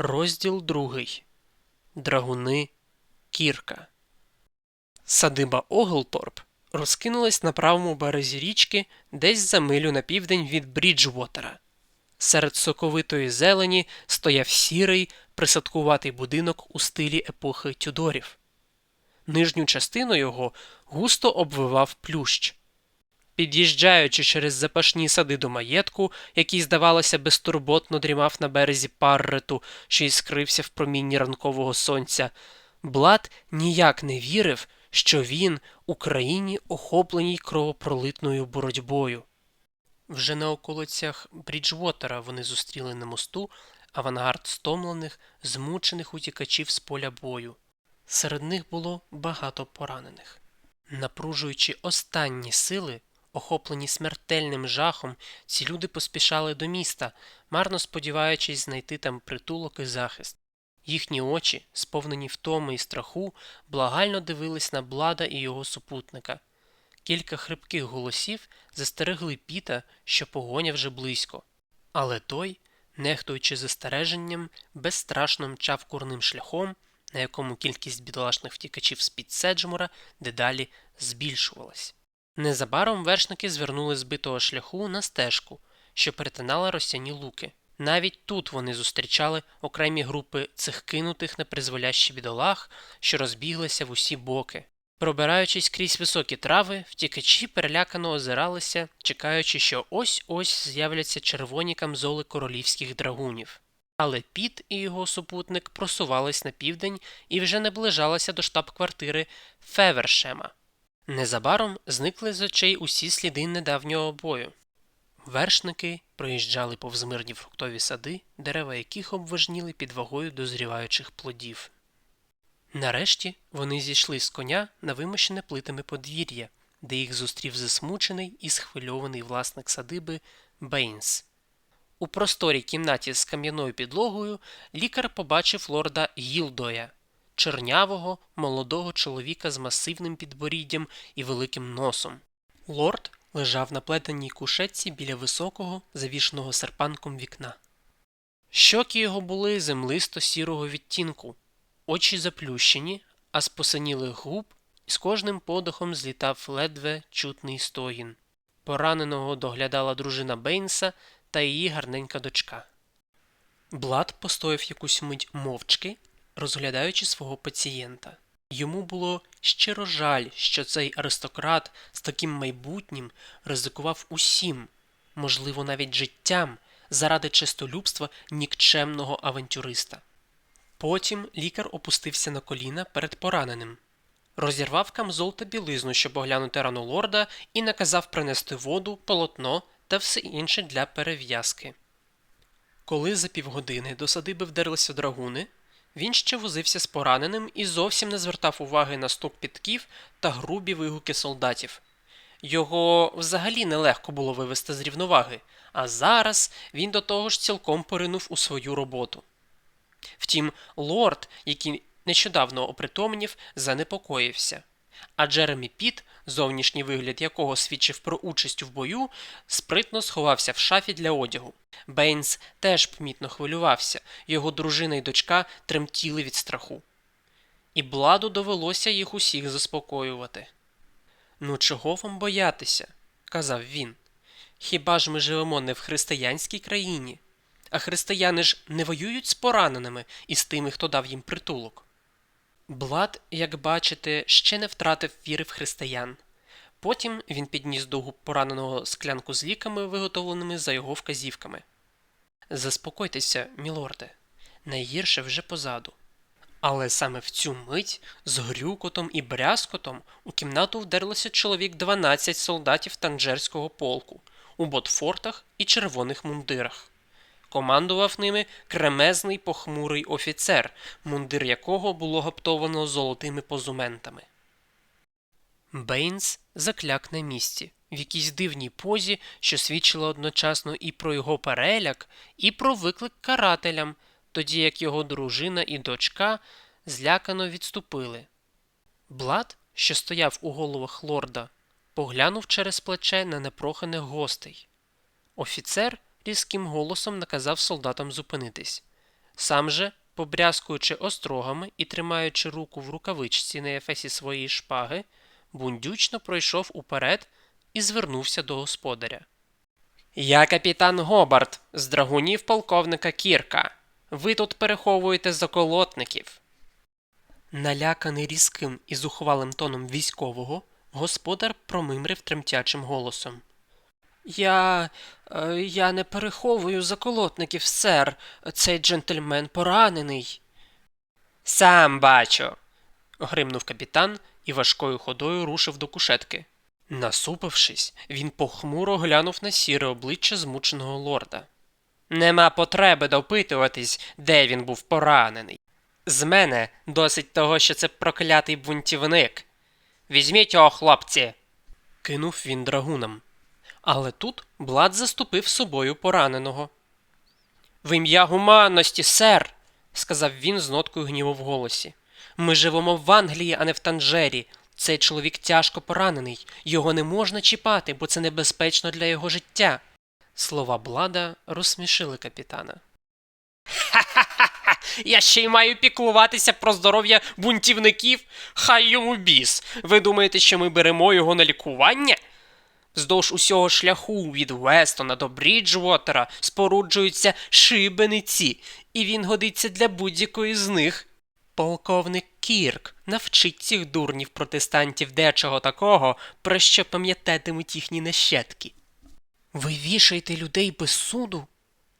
Розділ другий. Драгуни Кірка. Садиба Оглторп розкинулась на правому березі річки десь за милю на південь від Бріджвотера. Серед соковитої зелені стояв сірий, присадкуватий будинок у стилі епохи Тюдорів. Нижню частину його густо обвивав плющ. Під'їжджаючи через запашні сади до маєтку, який, здавалося, безтурботно дрімав на березі паррету, що й скрився в промінні ранкового сонця, Блад ніяк не вірив, що він у країні, охопленій кровопролитною боротьбою. Вже на околицях Бріджвотера вони зустріли на мосту авангард стомлених, змучених утікачів з поля бою. Серед них було багато поранених. Напружуючи останні сили, охоплені смертельним жахом, ці люди поспішали до міста, марно сподіваючись знайти там притулок і захист. Їхні очі, сповнені втоми і страху, благально дивились на Блада і його супутника. Кілька хрипких голосів застерегли Піта, що погоня вже близько. Але той, нехтуючи застереженням, безстрашно мчав курним шляхом, на якому кількість бідолашних втікачів з-під Седжмора дедалі збільшувалась. Незабаром вершники звернули з битого шляху на стежку, що перетинала росяні луки. Навіть тут вони зустрічали окремі групи цих кинутих на призволящі бідолах, що розбіглися в усі боки. Пробираючись крізь високі трави, втікачі перелякано озиралися, чекаючи, що ось-ось з'являться червоні камзоли королівських драгунів. Але Піт і його супутник просувались на південь і вже наближалися до штаб-квартири Февершема. Незабаром зникли з очей усі сліди недавнього бою. Вершники проїжджали повз мирні фруктові сади, дерева яких обважніли під вагою дозріваючих плодів. Нарешті вони зійшли з коня на вимощене плитами подвір'я, де їх зустрів засмучений і схвильований власник садиби Бейнс. У просторій кімнаті з кам'яною підлогою лікар побачив лорда Гілдоя, чернявого, молодого чоловіка з масивним підборіддям і великим носом. Лорд лежав на плетеній кушетці біля високого, завішеного серпанком вікна. Щоки його були землисто сірого відтінку, очі заплющені, а з посинілих губ з кожним подихом злітав ледве чутний стогін. Пораненого доглядала дружина Бейнса та її гарненька дочка. Блад постояв якусь мить мовчки, розглядаючи свого пацієнта. Йому було щиро жаль, що цей аристократ з таким майбутнім ризикував усім, можливо, навіть життям, заради чистолюбства нікчемного авантюриста. Потім лікар опустився на коліна перед пораненим, розірвав камзол та білизну, щоб оглянути рану лорда, і наказав принести воду, полотно та все інше для перев'язки. Коли за півгодини до садиби вдерлися драгуни, він ще возився з пораненим і зовсім не звертав уваги на стук підків та грубі вигуки солдатів. Його взагалі нелегко було вивести з рівноваги, а зараз він до того ж цілком поринув у свою роботу. Втім, лорд, який нещодавно опритомнів, занепокоївся. А Джеремі Піт, зовнішній вигляд якого свідчив про участь в бою, спритно сховався в шафі для одягу. Бейнс теж помітно хвилювався, його дружина й дочка тремтіли від страху. І бладу довелося їх усіх заспокоювати. Ну, чого вам боятися? казав він. Хіба ж ми живемо не в християнській країні? А християни ж не воюють з пораненими і з тими, хто дав їм притулок. Блад, як бачите, ще не втратив віри в християн. Потім він підніс до губ пораненого склянку з ліками, виготовленими за його вказівками. Заспокойтеся, мілорде, найгірше вже позаду. Але саме в цю мить з грюкотом і брязкотом у кімнату вдерлося чоловік 12 солдатів танджерського полку у ботфортах і червоних мундирах. Командував ними кремезний похмурий офіцер, мундир якого було гаптовано золотими позументами. Бейнс закляк на місці, в якійсь дивній позі, що свідчила одночасно і про його переляк, і про виклик карателям, тоді як його дружина і дочка злякано відступили. Блад, що стояв у головах лорда, поглянув через плече на непроханих гостей. Офіцер різким голосом наказав солдатам зупинитись. Сам же, побрязкуючи острогами і тримаючи руку в рукавичці на ефесі своєї шпаги, бундючно пройшов уперед і звернувся до господаря. Я капітан Гобарт з драгунів полковника Кірка. Ви тут переховуєте заколотників. Наляканий різким і зухвалим тоном військового, господар промимрив тремтячим голосом. Я. е, я не переховую заколотників, сер. Цей джентльмен поранений. Сам бачу. гримнув капітан і важкою ходою рушив до кушетки. Насупившись, він похмуро глянув на сіре обличчя змученого лорда. Нема потреби допитуватись, де він був поранений. З мене досить того, що це проклятий бунтівник. Візьміть його, хлопці. кинув він драгунам. Але тут Блад заступив собою пораненого. В ім'я гуманності, сер, сказав він з ноткою гніву в голосі. Ми живемо в Англії, а не в Танжері. Цей чоловік тяжко поранений. Його не можна чіпати, бо це небезпечно для його життя. Слова Блада розсмішили капітана. Ха-ха-ха! Я ще й маю піклуватися про здоров'я бунтівників? Хай йому біс. Ви думаєте, що ми беремо його на лікування? Вздовж усього шляху від Вестона до Бріджвотера споруджуються шибениці, і він годиться для будь-якої з них. Полковник Кірк навчить цих дурнів протестантів дечого такого, про що пам'ятатимуть їхні нащадки. Ви вішаєте людей без суду?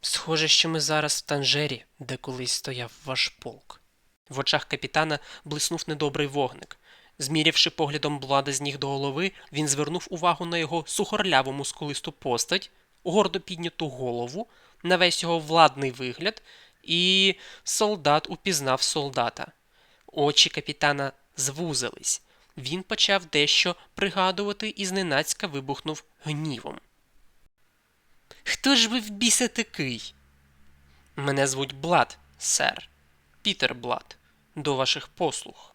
Схоже, що ми зараз в Танжері, де колись стояв ваш полк. В очах капітана блиснув недобрий вогник. Змірявши поглядом блада з ніг до голови, він звернув увагу на його сухорляву мускулисту постать, гордо підняту голову, на весь його владний вигляд, і солдат упізнав солдата. Очі капітана звузились. Він почав дещо пригадувати і зненацька вибухнув гнівом. Хто ж ви в біса такий? Мене звуть Блад, сер. Пітер Блад. До ваших послуг.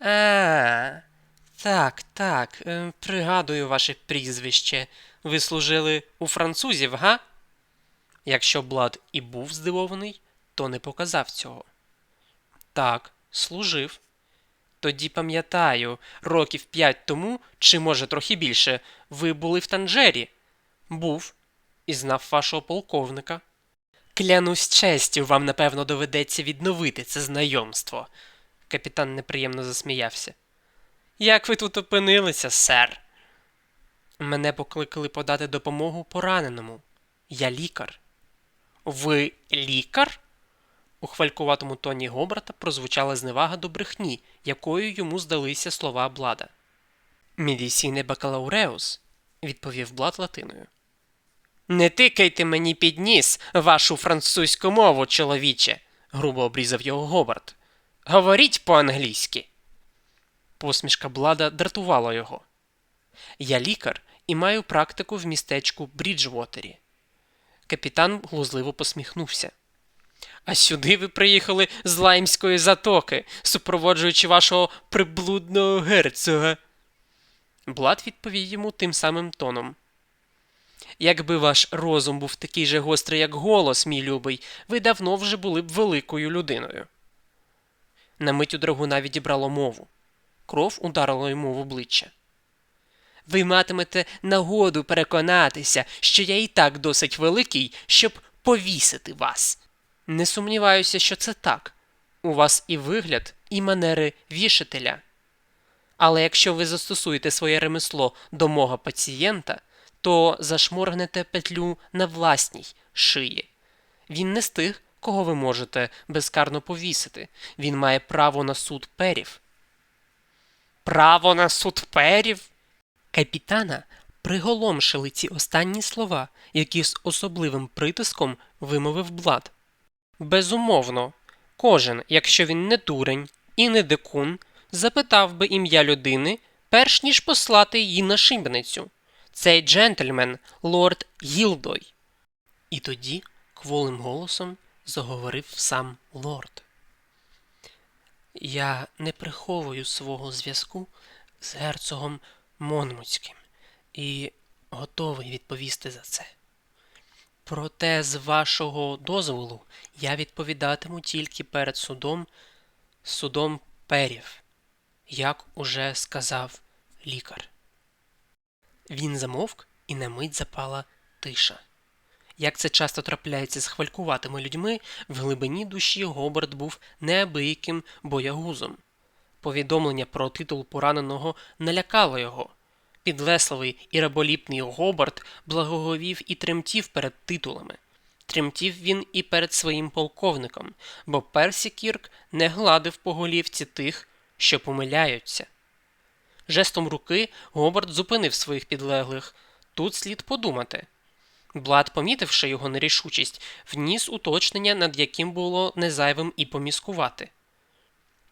А, так, так. е, Пригадую ваше прізвище. Ви служили у французів, га? Якщо Блад і був здивований, то не показав цього. Так, служив. Тоді пам'ятаю, років п'ять тому, чи може трохи більше, ви були в Танжері. Був і знав вашого полковника. Клянусь честю, вам напевно доведеться відновити це знайомство. Капітан неприємно засміявся. Як ви тут опинилися, сер? Мене покликали подати допомогу пораненому. Я лікар. Ви лікар? У хвалькуватому тоні Гобрата прозвучала зневага до брехні, якою йому здалися слова Блада. Медісіне бакалауреус, відповів Блад латиною. Не тикайте мені під ніс вашу французьку мову, чоловіче, грубо обрізав його Гобарт. Говоріть по-англійськи. Посмішка Блада дратувала його. Я лікар і маю практику в містечку Бріджвотері. Капітан глузливо посміхнувся. А сюди ви приїхали з Лаймської затоки, супроводжуючи вашого приблудного герцога. Блад відповів йому тим самим тоном. Якби ваш розум був такий же гострий, як голос, мій любий, ви давно вже були б великою людиною. На мить у драгуна відібрало мову. Кров ударила йому в обличчя. Ви матимете нагоду переконатися, що я і так досить великий, щоб повісити вас. Не сумніваюся, що це так. У вас і вигляд, і манери вішателя. Але якщо ви застосуєте своє ремесло до мого пацієнта, то зашморгнете петлю на власній шиї. Він не з тих, кого ви можете безкарно повісити. Він має право на суд перів. Право на суд перів? Капітана приголомшили ці останні слова, які з особливим притиском вимовив Блад. Безумовно, кожен, якщо він не дурень і не дикун, запитав би ім'я людини, перш ніж послати її на шибеницю. Цей джентльмен лорд Гілдой. І тоді кволим голосом заговорив сам лорд. Я не приховую свого зв'язку з герцогом Монмутським і готовий відповісти за це. Проте, з вашого дозволу, я відповідатиму тільки перед судом, судом перів, як уже сказав лікар. Він замовк, і на мить запала тиша. Як це часто трапляється з хвалькуватими людьми, в глибині душі Гобарт був неабияким боягузом. Повідомлення про титул пораненого налякало його. Підлесливий і раболіпний Гобарт благоговів і тремтів перед титулами. Тремтів він і перед своїм полковником, бо Персі Кірк не гладив по голівці тих, що помиляються. Жестом руки Гобарт зупинив своїх підлеглих. Тут слід подумати. Блад, помітивши його нерішучість, вніс уточнення, над яким було незайвим і поміскувати.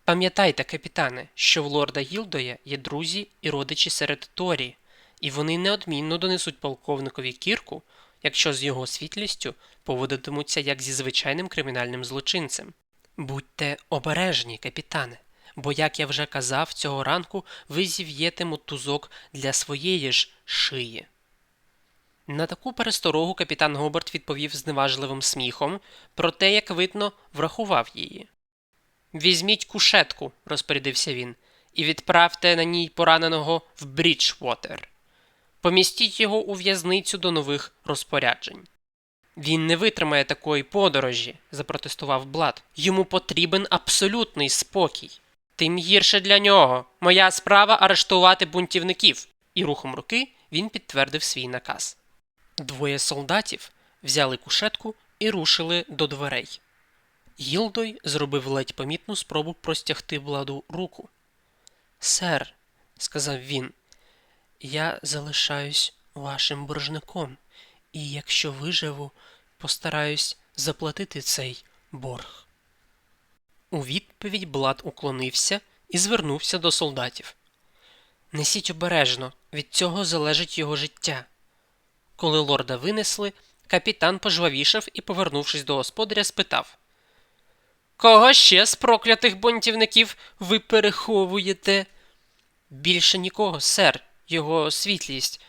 Пам'ятайте, капітане, що в лорда Гілдоя є друзі і родичі серед Торі, і вони неодмінно донесуть полковникові кірку, якщо з його світлістю поводитимуться як зі звичайним кримінальним злочинцем. Будьте обережні, капітане, бо, як я вже казав, цього ранку ви зів'єте мотузок для своєї ж шиї. На таку пересторогу капітан Гобарт відповів зневажливим сміхом, проте, як видно, врахував її. Візьміть кушетку, розпорядився він, і відправте на ній пораненого в Бріджвотер. Помістіть його у в'язницю до нових розпоряджень. Він не витримає такої подорожі, запротестував Блад. Йому потрібен абсолютний спокій. Тим гірше для нього. Моя справа арештувати бунтівників. І рухом руки він підтвердив свій наказ. Двоє солдатів взяли кушетку і рушили до дверей. Гілдой зробив ледь помітну спробу простягти владу руку. Сер, сказав він, я залишаюсь вашим боржником, і якщо виживу, постараюсь заплатити цей борг. У відповідь Блад уклонився і звернувся до солдатів. Несіть обережно, від цього залежить його життя. Коли лорда винесли, капітан пожвавішав і, повернувшись до господаря, спитав Кого ще з проклятих бунтівників ви переховуєте? Більше нікого, сер, його світлість.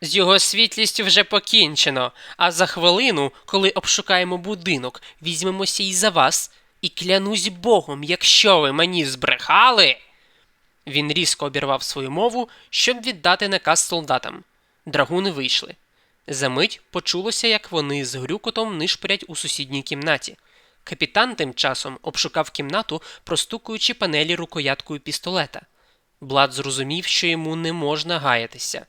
З його світлістю вже покінчено, а за хвилину, коли обшукаємо будинок, візьмемося і за вас, і клянусь Богом, якщо ви мені збрехали. Він різко обірвав свою мову, щоб віддати наказ солдатам. Драгуни вийшли. Замить почулося, як вони з грюкотом нишпорять у сусідній кімнаті. Капітан тим часом обшукав кімнату, простукуючи панелі рукояткою пістолета. Блад зрозумів, що йому не можна гаятися.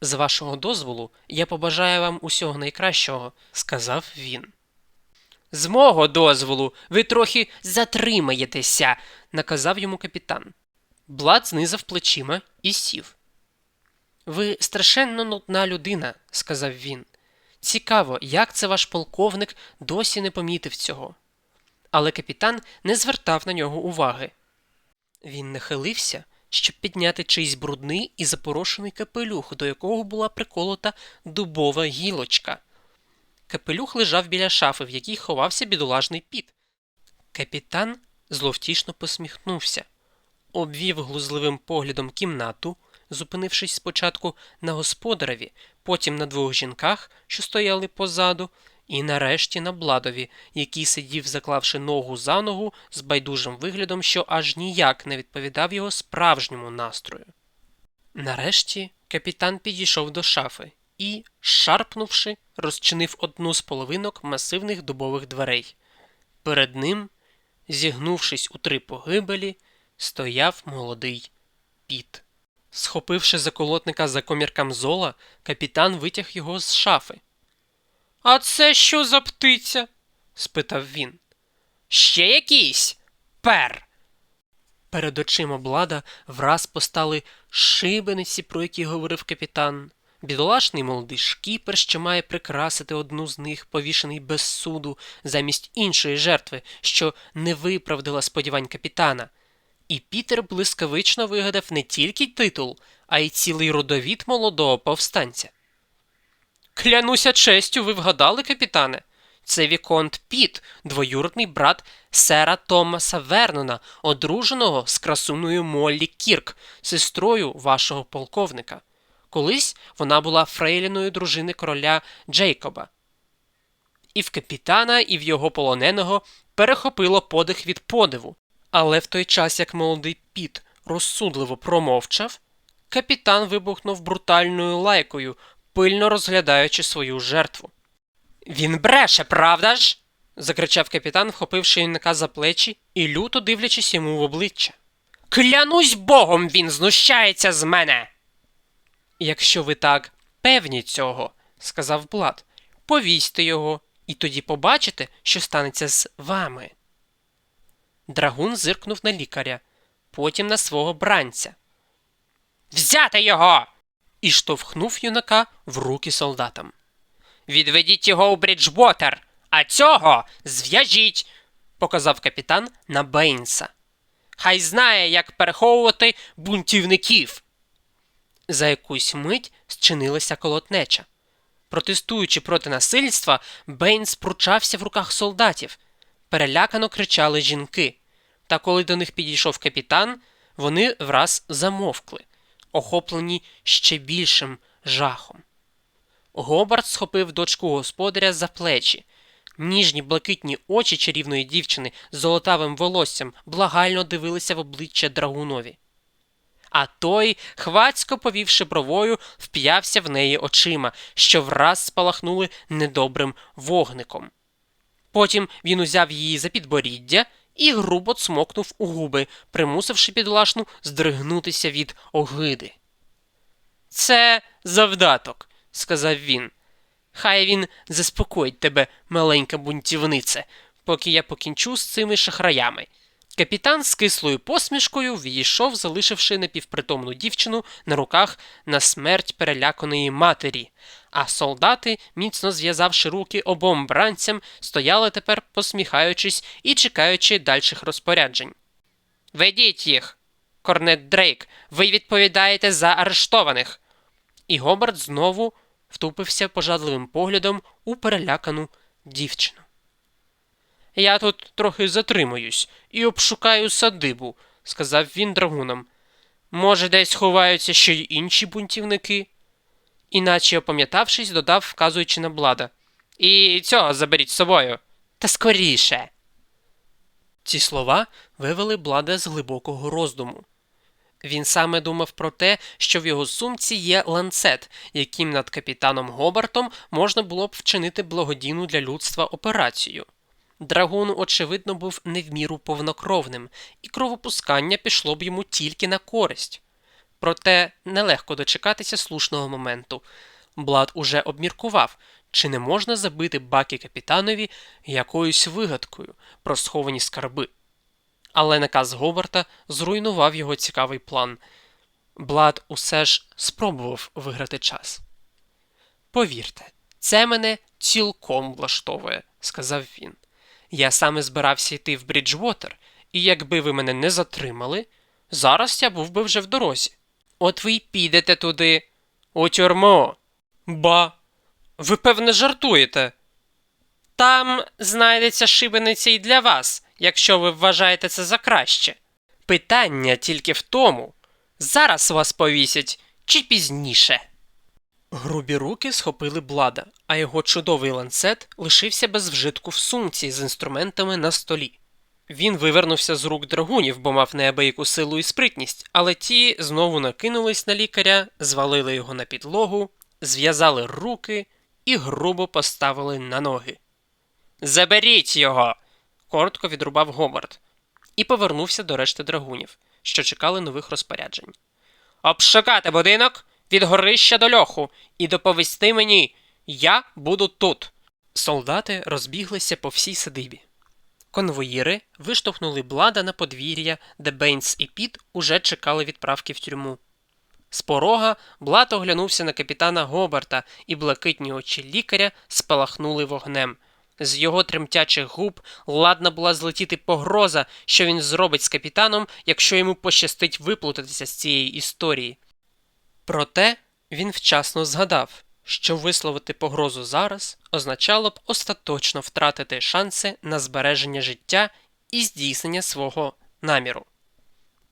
З вашого дозволу, я побажаю вам усього найкращого, сказав він. З мого дозволу, ви трохи затримаєтеся, наказав йому капітан. Блад знизав плечима і сів. Ви страшенно нудна людина, сказав він. Цікаво, як це ваш полковник досі не помітив цього. Але капітан не звертав на нього уваги. Він нахилився, щоб підняти чийсь брудний і запорошений капелюх, до якого була приколота дубова гілочка. Капелюх лежав біля шафи, в якій ховався бідолажний піт. Капітан зловтішно посміхнувся, обвів глузливим поглядом кімнату, зупинившись спочатку на господареві, потім на двох жінках, що стояли позаду, і нарешті на бладові, який сидів, заклавши ногу за ногу з байдужим виглядом, що аж ніяк не відповідав його справжньому настрою. Нарешті капітан підійшов до шафи і, шарпнувши, розчинив одну з половинок масивних дубових дверей. Перед ним, зігнувшись у три погибелі, стояв молодий піт. Схопивши заколотника за комір камзола, капітан витяг його з шафи. А це що за птиця? спитав він. Ще якийсь пер. Перед очима блада враз постали шибениці, про які говорив капітан. Бідолашний молодий шкіпер, що має прикрасити одну з них, повішений без суду, замість іншої жертви, що не виправдала сподівань капітана. І Пітер блискавично вигадав не тільки титул, а й цілий родовід молодого повстанця. Клянуся честю, ви вгадали, капітане. Це Віконт Піт, двоюродний брат сера Томаса Вернона, одруженого з красуною Моллі Кірк, сестрою вашого полковника. Колись вона була фрейліною дружини короля Джейкоба. І в капітана, і в його полоненого перехопило подих від подиву. Але в той час, як молодий піт розсудливо промовчав, капітан вибухнув брутальною лайкою, пильно розглядаючи свою жертву. Він бреше, правда ж? закричав капітан, вхопивши юнака за плечі і люто дивлячись йому в обличчя. Клянусь богом, він знущається з мене. Якщо ви так певні цього, сказав Блад, повісьте його, і тоді побачите, що станеться з вами. Драгун зиркнув на лікаря, потім на свого бранця. Взяти його. і штовхнув юнака в руки солдатам. Відведіть його у Бріджвотер, а цього зв'яжіть, показав капітан на Бейнса. Хай знає, як переховувати бунтівників. За якусь мить зчинилася колотнеча. Протестуючи проти насильства, Бейнс пручався в руках солдатів. Перелякано кричали жінки. Та коли до них підійшов капітан, вони враз замовкли, охоплені ще більшим жахом. Гобард схопив дочку господаря за плечі. Ніжні блакитні очі чарівної дівчини з золотавим волоссям благально дивилися в обличчя драгунові. А той, хвацько повівши бровою, вп'явся в неї очима, що враз спалахнули недобрим вогником. Потім він узяв її за підборіддя і грубо цмокнув у губи, примусивши підлашну здригнутися від огиди. Це завдаток, сказав він. Хай він заспокоїть тебе, маленька бунтівнице, поки я покінчу з цими шахраями. Капітан з кислою посмішкою відійшов, залишивши напівпритомну дівчину на руках на смерть переляканої матері, а солдати, міцно зв'язавши руки обом бранцям, стояли тепер, посміхаючись і чекаючи дальших розпоряджень. Ведіть їх, Корнет Дрейк, ви відповідаєте за арештованих. І Гобард знову втупився пожадливим поглядом у перелякану дівчину. Я тут трохи затримуюсь і обшукаю садибу, сказав він драгунам. Може, десь ховаються ще й інші бунтівники? Іначе, опам'ятавшись, додав, вказуючи на блада. І цього заберіть з собою. Та скоріше. Ці слова вивели блада з глибокого роздуму. Він саме думав про те, що в його сумці є ланцет, яким над капітаном Гобартом можна було б вчинити благодійну для людства операцію. Драгун, очевидно, був не в міру повнокровним, і кровопускання пішло б йому тільки на користь. Проте нелегко дочекатися слушного моменту. Блад уже обміркував, чи не можна забити баки капітанові якоюсь вигадкою про сховані скарби. Але наказ Говарта зруйнував його цікавий план. Блад усе ж спробував виграти час. Повірте, це мене цілком влаштовує, сказав він. Я саме збирався йти в Бріджвотер, і якби ви мене не затримали, зараз я був би вже в дорозі. От ви й підете туди, у тюрму. Ба, ви певне жартуєте. Там знайдеться шибениця і для вас, якщо ви вважаєте це за краще. Питання тільки в тому, зараз вас повісять чи пізніше. Грубі руки схопили блада, а його чудовий ланцет лишився без вжитку в сумці з інструментами на столі. Він вивернувся з рук драгунів, бо мав неабияку силу і спритність, але ті знову накинулись на лікаря, звалили його на підлогу, зв'язали руки і грубо поставили на ноги. Заберіть його. коротко відрубав Гобард і повернувся до решти драгунів, що чекали нових розпоряджень. Обшукати будинок від горища до льоху і доповісти мені я буду тут. Солдати розбіглися по всій садибі. Конвоїри виштовхнули блада на подвір'я, де Бейнс і Піт уже чекали відправки в тюрму. З порога Блад оглянувся на капітана Гобарта, і блакитні очі лікаря спалахнули вогнем. З його тремтячих губ ладна була злетіти погроза, що він зробить з капітаном, якщо йому пощастить виплутатися з цієї історії. Проте він вчасно згадав, що висловити погрозу зараз означало б остаточно втратити шанси на збереження життя і здійснення свого наміру.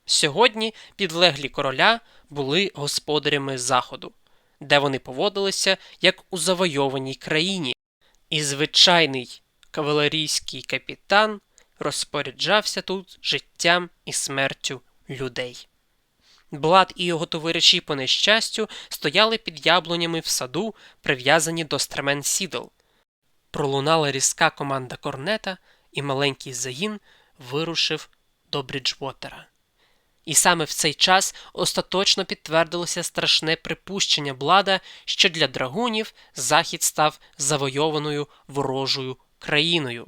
Сьогодні підлеглі короля були господарями заходу. де вони поводилися як у завойованій країні, і звичайний кавалерійський капітан розпоряджався тут життям і смертю людей. Блад і його товариші по нещастю стояли під яблунями в саду, прив'язані до стремен сідл. Пролунала різка команда корнета, і маленький загін вирушив до Бріджвотера. І саме в цей час остаточно підтвердилося страшне припущення Блада, що для драгунів захід став завойованою ворожою країною.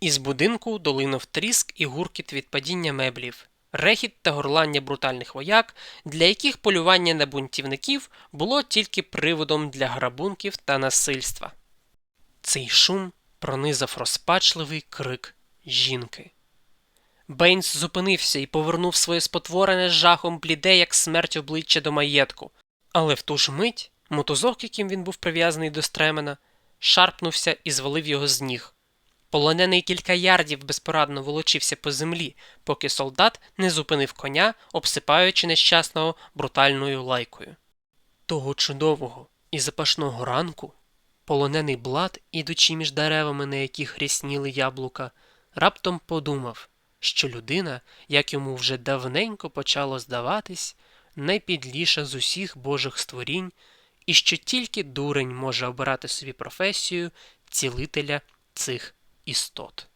Із будинку долинув тріск і гуркіт від падіння меблів, рехіт та горлання брутальних вояк, для яких полювання на бунтівників було тільки приводом для грабунків та насильства. Цей шум пронизав розпачливий крик жінки. Бейнс зупинився і повернув своє спотворене з жахом бліде, як смерть обличчя до маєтку. Але в ту ж мить мотузок, яким він був прив'язаний до стремена, шарпнувся і звалив його з ніг. Полонений кілька ярдів безпорадно волочився по землі, поки солдат не зупинив коня, обсипаючи нещасного брутальною лайкою. Того чудового і запашного ранку полонений блад, ідучи між деревами, на яких рясніли яблука, раптом подумав, що людина, як йому вже давненько почало здаватись, найпідліша з усіх божих створінь, і що тільки дурень може обирати собі професію цілителя цих істот.